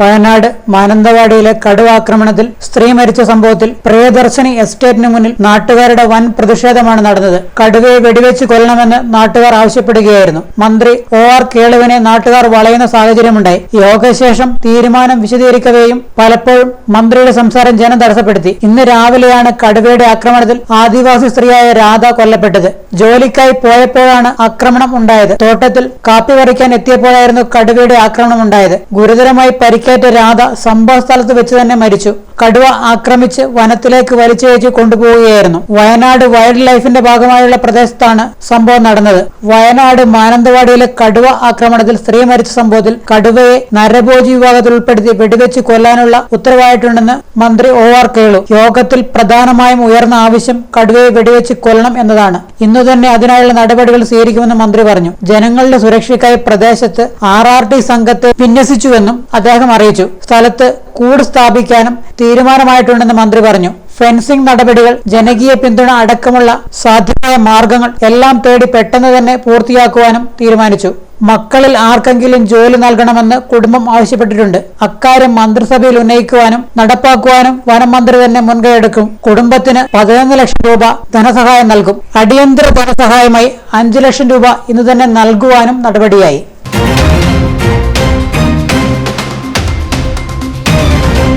വയനാട് മാനന്തവാടിയിലെ കടുവാക്രമണത്തിൽ സ്ത്രീ മരിച്ച സംഭവത്തിൽ പ്രിയദർശിനി എസ്റ്റേറ്റിന് മുന്നിൽ നാട്ടുകാരുടെ വൻ പ്രതിഷേധമാണ് നടന്നത്. കടുവയെ വെടിവെച്ച് കൊല്ലണമെന്ന് നാട്ടുകാർ ആവശ്യപ്പെടുകയായിരുന്നു. മന്ത്രി ഒ ആർ കേളുവിനെ നാട്ടുകാർ വളയുന്ന സാഹചര്യമുണ്ടായി. യോഗശേഷം തീരുമാനം വിശദീകരിക്കവെയും പലപ്പോഴും മന്ത്രിയുടെ സംസാരം ജനം തടസ്സപ്പെടുത്തി. ഇന്ന് രാവിലെയാണ് കടുവയുടെ ആക്രമണത്തിൽ ആദിവാസി സ്ത്രീയായ രാധ കൊല്ലപ്പെട്ടത്. ജോലിക്കായി പോയപ്പോഴാണ് ആക്രമണം ഉണ്ടായത്. തോട്ടത്തിൽ കാപ്പി പറിക്കാൻ എത്തിയപ്പോഴായിരുന്നു കടുവയുടെ ആക്രമണം ഉണ്ടായത്. ഗുരുതരമായി പരിക്കേറ്റ രാധ സംഭവ സ്ഥലത്ത് വെച്ച് തന്നെ മരിച്ചു. കടുവ ആക്രമിച്ച് വനത്തിലേക്ക് വലിച്ചയച്ച് കൊണ്ടുപോവുകയായിരുന്നു. വയനാട് വൈൽഡ് ലൈഫിന്റെ ഭാഗമായുള്ള പ്രദേശത്താണ് സംഭവം നടന്നത്. വയനാട് മാനന്തവാടിയിലെ കടുവ ആക്രമണത്തിൽ സ്ത്രീ മരിച്ച സംഭവത്തിൽ കടുവയെ നരഭോജി വിഭാഗത്തിൽ ഉൾപ്പെടുത്തി വെടിവെച്ച് കൊല്ലാനുള്ള ഉത്തരവായിട്ടുണ്ടെന്ന് മന്ത്രി ഒ ആർ കേളു. യോഗത്തിൽ പ്രധാനമായും ഉയർന്ന ആവശ്യം കടുവയെ വെടിവെച്ച് കൊല്ലണം എന്നതാണ്. ഇന്നു തന്നെ അതിനായുള്ള നടപടികൾ സ്വീകരിക്കുമെന്ന് മന്ത്രി പറഞ്ഞു. ജനങ്ങളുടെ സുരക്ഷയ്ക്കായി പ്രദേശത്ത് ആർ ആർ ടി സംഘത്തെ വിന്യസിച്ചുവെന്നും അദ്ദേഹം അറിയിച്ചു. സ്ഥലത്ത് കൂട് സ്ഥാപിക്കാനും തീരുമാനമായിട്ടുണ്ടെന്ന് മന്ത്രി പറഞ്ഞു. ഫെൻസിംഗ് നടപടികൾ ജനകീയ പിന്തുണ അടക്കമുള്ള സാധ്യമായ മാർഗങ്ങൾ എല്ലാം തേടി പെട്ടെന്ന് തന്നെ പൂർത്തിയാക്കുവാനും തീരുമാനിച്ചു. മക്കളിൽ ആർക്കെങ്കിലും ജോലി നൽകണമെന്ന് കുടുംബം ആവശ്യപ്പെട്ടിട്ടുണ്ട്. അക്കാര്യം മന്ത്രിസഭയിൽ ഉന്നയിക്കുവാനും നടപ്പാക്കുവാനും വനം മന്ത്രി തന്നെ മുൻകൈയെടുക്കും. കുടുംബത്തിന് പതിനൊന്ന് ലക്ഷം രൂപ ധനസഹായം നൽകും. അടിയന്തര ധനസഹായമായി അഞ്ചു ലക്ഷം രൂപ ഇന്ന് തന്നെ നൽകുവാനും നടപടിയായി.